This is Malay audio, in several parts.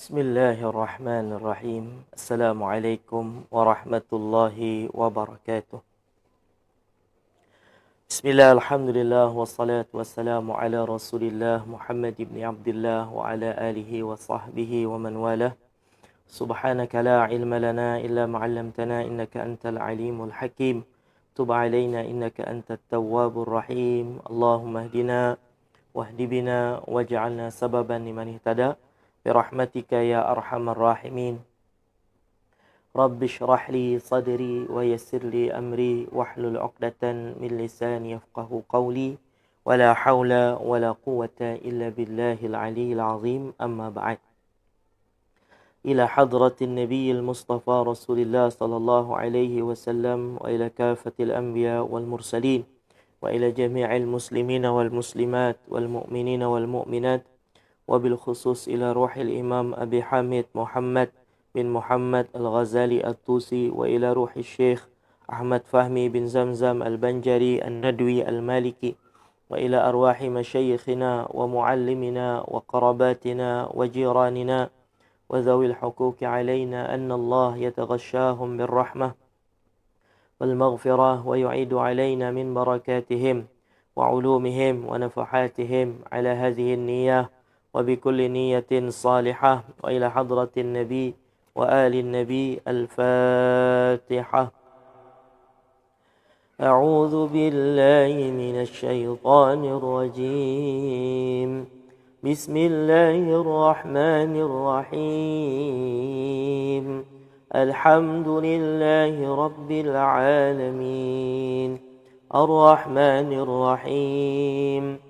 بسم الله الرحمن الرحيم. السلام عليكم ورحمة الله وبركاته. بسم الله الحمد لله والصلاة والسلام على رسول الله محمد بن عبد الله وعلى آله وصحبه ومن والاه. سبحانك لا علم لنا إلا ما علمتنا إنك أنت العليم الحكيم. تب علينا إنك أنت التواب الرحيم. اللهم اهدنا واهد بنا واجعلنا سببا لمن اهتدى. برحمتك يا أرحم الراحمين. رب اشرح لي صدري ويسر لي أمري واحلل عقدة من لساني يفقه قولي. ولا حول ولا قوة إلا بالله العلي العظيم. أما بعد. إلى حضرة النبي المصطفى رسول الله صلى الله عليه وسلم وإلى كافة الأنبياء والمرسلين وإلى جميع المسلمين والمسلمات والمؤمنين والمؤمنات وبالخصوص إلى روح الإمام أبي حامد محمد بن محمد الغزالي الطوسي وإلى روح الشيخ أحمد فهمي بن زمزم البنجري الندوي المالكي وإلى أرواح مشايخنا ومعلمنا وقرباتنا وجيراننا وذوي الحقوق علينا أن الله يتغشاهم بالرحمة والمغفرة ويعيد علينا من بركاتهم وعلومهم ونفحاتهم على هذه النية وبكل نية صالحة وإلى حضرة النبي وآل النبي الفاتحة. أعوذ بالله من الشيطان الرجيم. بسم الله الرحمن الرحيم. الحمد لله رب العالمين. الرحمن الرحيم.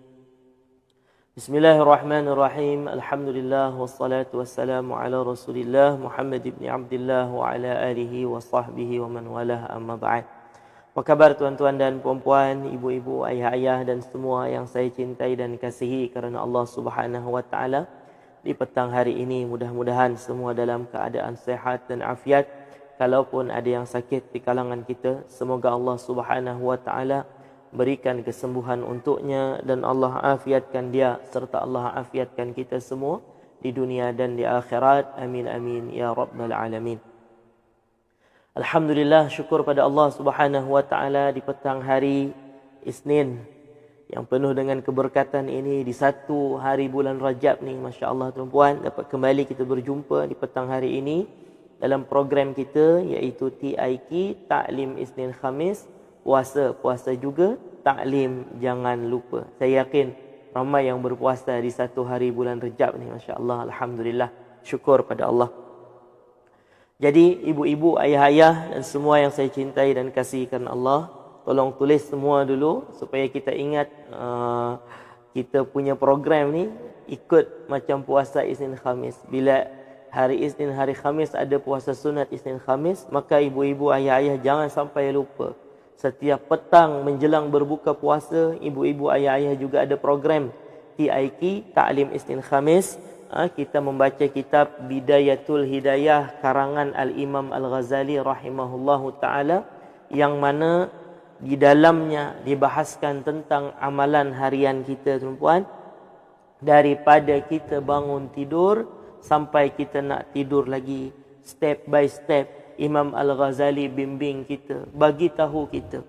Bismillahirrahmanirrahim. Alhamdulillah wassalatu wassalamu ala Rasulillah Muhammad ibn Abdullah wa ala alihi wa sahbihi wa man walah amma ba'd. Apa khabar tuan-tuan dan puan-puan, ibu-ibu, ayah-ayah dan semua yang saya cintai dan kasihi kerana Allah Subhanahu wa taala. Di petang hari ini mudah-mudahan semua dalam keadaan sehat dan afiat. Kalaupun ada yang sakit di kalangan kita, semoga Allah Subhanahu wa taala berikan kesembuhan untuknya dan Allah afiatkan dia serta Allah afiatkan kita semua di dunia dan di akhirat. Amin amin ya rabbal alamin. Alhamdulillah syukur pada Allah Subhanahu wa taala di petang hari Isnin yang penuh dengan keberkatan ini. Di satu hari bulan Rajab ni masya-Allah tuan-puan dapat kembali kita berjumpa di petang hari ini dalam program kita iaitu TIK Taklim Isnin Khamis puasa puasa juga taklim jangan lupa. Saya yakin ramai yang berpuasa di satu hari bulan Rejab ni masya-Allah alhamdulillah syukur pada Allah. Jadi ibu-ibu ayah-ayah dan semua yang saya cintai dan kasihkan Allah tolong tulis semua dulu supaya kita ingat uh, kita punya program ni ikut macam puasa Isnin Khamis. Bila hari Isnin hari Khamis ada puasa sunat Isnin Khamis maka ibu-ibu ayah-ayah jangan sampai lupa Setiap petang menjelang berbuka puasa, ibu-ibu ayah-ayah juga ada program TIK, Ta'lim Isnin Khamis. Ha, kita membaca kitab Bidayatul Hidayah karangan Al-Imam Al-Ghazali rahimahullahu taala yang mana di dalamnya dibahaskan tentang amalan harian kita tuan-puan daripada kita bangun tidur sampai kita nak tidur lagi step by step Imam Al-Ghazali bimbing kita, bagi tahu kita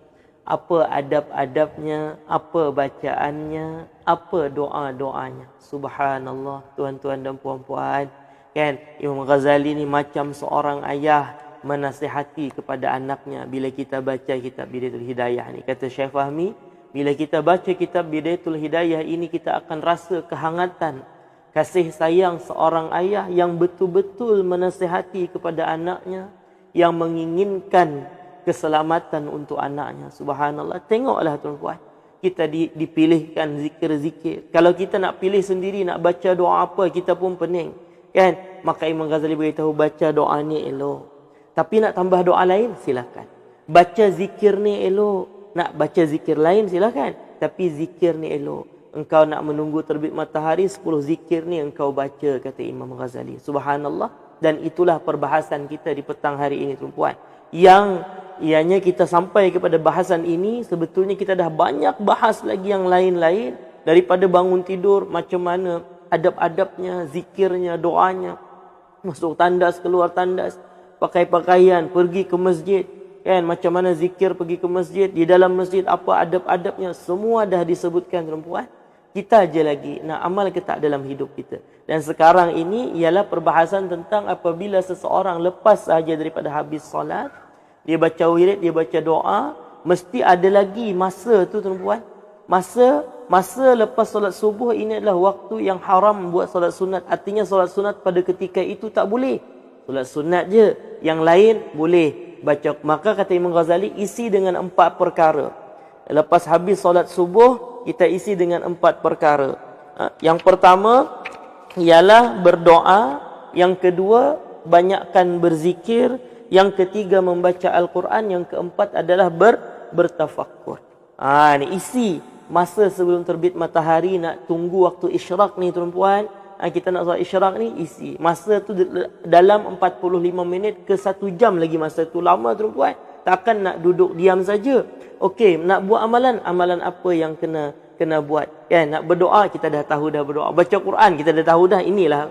apa adab-adabnya, apa bacaannya, apa doa-doanya. Subhanallah, tuan-tuan dan puan-puan. Kan, Imam Ghazali ni macam seorang ayah menasihati kepada anaknya bila kita baca kitab Bidayatul Hidayah ni. Kata Syekh Fahmi, bila kita baca kitab Bidayatul Hidayah ini kita akan rasa kehangatan kasih sayang seorang ayah yang betul-betul menasihati kepada anaknya yang menginginkan keselamatan untuk anaknya. Subhanallah. Tengoklah tuan-tuan. Kita dipilihkan zikir-zikir. Kalau kita nak pilih sendiri, nak baca doa apa, kita pun pening. Kan? Maka Imam Ghazali beritahu baca doa ni elok. Tapi nak tambah doa lain, silakan. Baca zikir ni elok. Nak baca zikir lain, silakan. Tapi zikir ni elok. Engkau nak menunggu terbit matahari, 10 zikir ni engkau baca, kata Imam Ghazali. Subhanallah. Dan itulah perbahasan kita di petang hari ini, tuan-puan. Yang ianya kita sampai kepada bahasan ini, sebetulnya kita dah banyak bahas lagi yang lain-lain. Daripada bangun tidur, macam mana adab-adabnya, zikirnya, doanya. Masuk tandas, keluar tandas pakai pakaian, pergi ke masjid, kan macam mana zikir pergi ke masjid, di dalam masjid apa adab-adabnya, semua dah disebutkan perempuan. Kita aja lagi nak amal ke tak dalam hidup kita. Dan sekarang ini ialah perbahasan tentang apabila seseorang lepas sahaja daripada habis solat, dia baca wirid, dia baca doa, mesti ada lagi masa tu perempuan. Masa masa lepas solat subuh ini adalah waktu yang haram buat solat sunat. Artinya solat sunat pada ketika itu tak boleh. Solat sunat je. Yang lain boleh baca. Maka kata Imam Ghazali, isi dengan empat perkara. Lepas habis solat subuh, kita isi dengan empat perkara. Ha? Yang pertama, ialah berdoa. Yang kedua, banyakkan berzikir. Yang ketiga, membaca Al-Quran. Yang keempat adalah ber bertafakur. Ha, ni isi masa sebelum terbit matahari nak tunggu waktu isyraq ni tuan-puan kita nak solat isyarak ni isi masa tu dalam 45 minit ke 1 jam lagi masa tu. Lama tu buat takkan nak duduk diam saja. Okey nak buat amalan amalan apa yang kena kena buat? Kan nak berdoa kita dah tahu dah berdoa. Baca Quran kita dah tahu dah. Inilah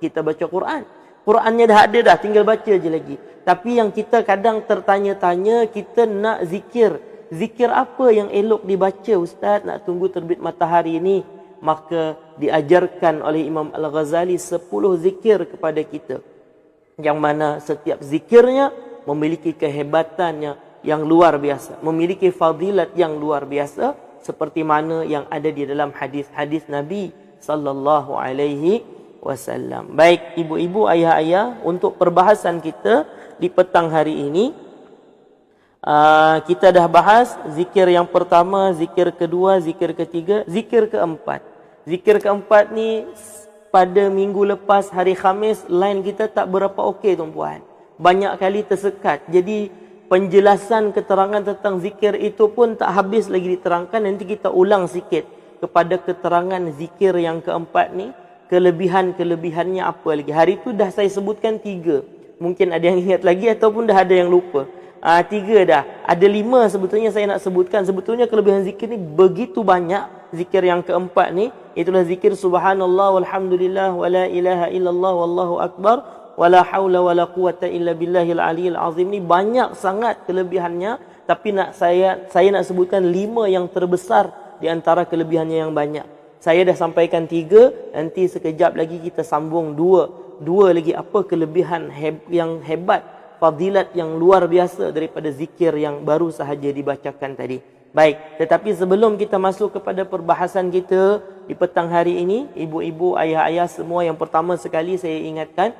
kita baca Quran. Qurannya dah ada dah tinggal baca je lagi. Tapi yang kita kadang tertanya-tanya kita nak zikir. Zikir apa yang elok dibaca ustaz? Nak tunggu terbit matahari ni maka diajarkan oleh Imam Al-Ghazali 10 zikir kepada kita yang mana setiap zikirnya memiliki kehebatannya yang luar biasa memiliki fadilat yang luar biasa seperti mana yang ada di dalam hadis-hadis Nabi sallallahu alaihi wasallam baik ibu-ibu ayah-ayah untuk perbahasan kita di petang hari ini Uh, kita dah bahas zikir yang pertama, zikir kedua, zikir ketiga, zikir keempat. Zikir keempat ni pada minggu lepas hari Khamis line kita tak berapa okey tuan-puan. Banyak kali tersekat. Jadi penjelasan keterangan tentang zikir itu pun tak habis lagi diterangkan. Nanti kita ulang sikit kepada keterangan zikir yang keempat ni. Kelebihan-kelebihannya apa lagi. Hari itu dah saya sebutkan tiga. Mungkin ada yang ingat lagi ataupun dah ada yang lupa. Ah, tiga dah. Ada lima sebetulnya saya nak sebutkan. Sebetulnya kelebihan zikir ni begitu banyak. Zikir yang keempat ni. Itulah zikir subhanallah walhamdulillah wa la ilaha illallah wallahu akbar. Wa la hawla wa la quwata illa billahil aliyil azim ni. Banyak sangat kelebihannya. Tapi nak saya saya nak sebutkan lima yang terbesar di antara kelebihannya yang banyak. Saya dah sampaikan tiga. Nanti sekejap lagi kita sambung dua. Dua lagi apa kelebihan heb, yang hebat fadilat yang luar biasa daripada zikir yang baru sahaja dibacakan tadi. Baik, tetapi sebelum kita masuk kepada perbahasan kita di petang hari ini, ibu-ibu, ayah-ayah semua yang pertama sekali saya ingatkan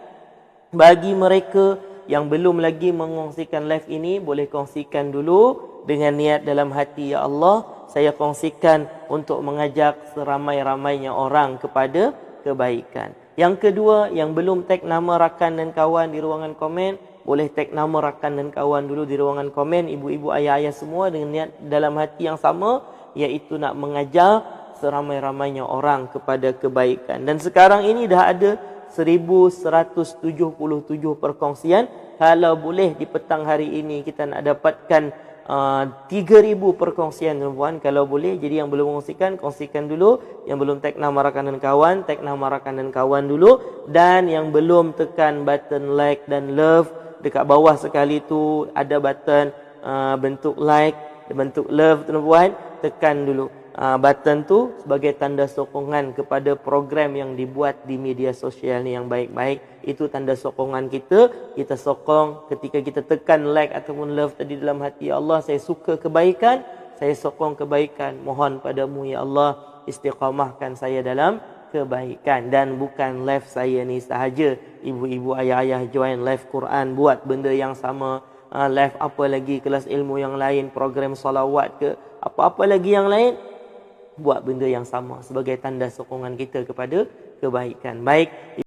bagi mereka yang belum lagi mengongsikan live ini boleh kongsikan dulu dengan niat dalam hati ya Allah saya kongsikan untuk mengajak seramai-ramainya orang kepada kebaikan. Yang kedua, yang belum tag nama rakan dan kawan di ruangan komen, boleh tag nama rakan dan kawan dulu di ruangan komen ibu-ibu ayah-ayah semua dengan niat dalam hati yang sama iaitu nak mengajar seramai-ramainya orang kepada kebaikan. Dan sekarang ini dah ada 1177 perkongsian. Kalau boleh di petang hari ini kita nak dapatkan uh, 3000 perkongsian tuan kalau boleh jadi yang belum kongsikan kongsikan dulu. Yang belum tag nama rakan dan kawan tag nama rakan dan kawan dulu. Dan yang belum tekan button like dan love dekat bawah sekali tu ada button uh, bentuk like, bentuk love tuan-puan, tekan dulu. Uh, button tu sebagai tanda sokongan kepada program yang dibuat di media sosial ni yang baik-baik. Itu tanda sokongan kita. Kita sokong ketika kita tekan like ataupun love tadi dalam hati ya Allah, saya suka kebaikan, saya sokong kebaikan. Mohon padamu ya Allah istiqamahkan saya dalam kebaikan. Dan bukan live saya ni sahaja. Ibu-ibu ayah-ayah join live Quran buat benda yang sama. Uh, live apa lagi? Kelas ilmu yang lain program solawat ke? Apa-apa lagi yang lain buat benda yang sama sebagai tanda sokongan kita kepada kebaikan. Baik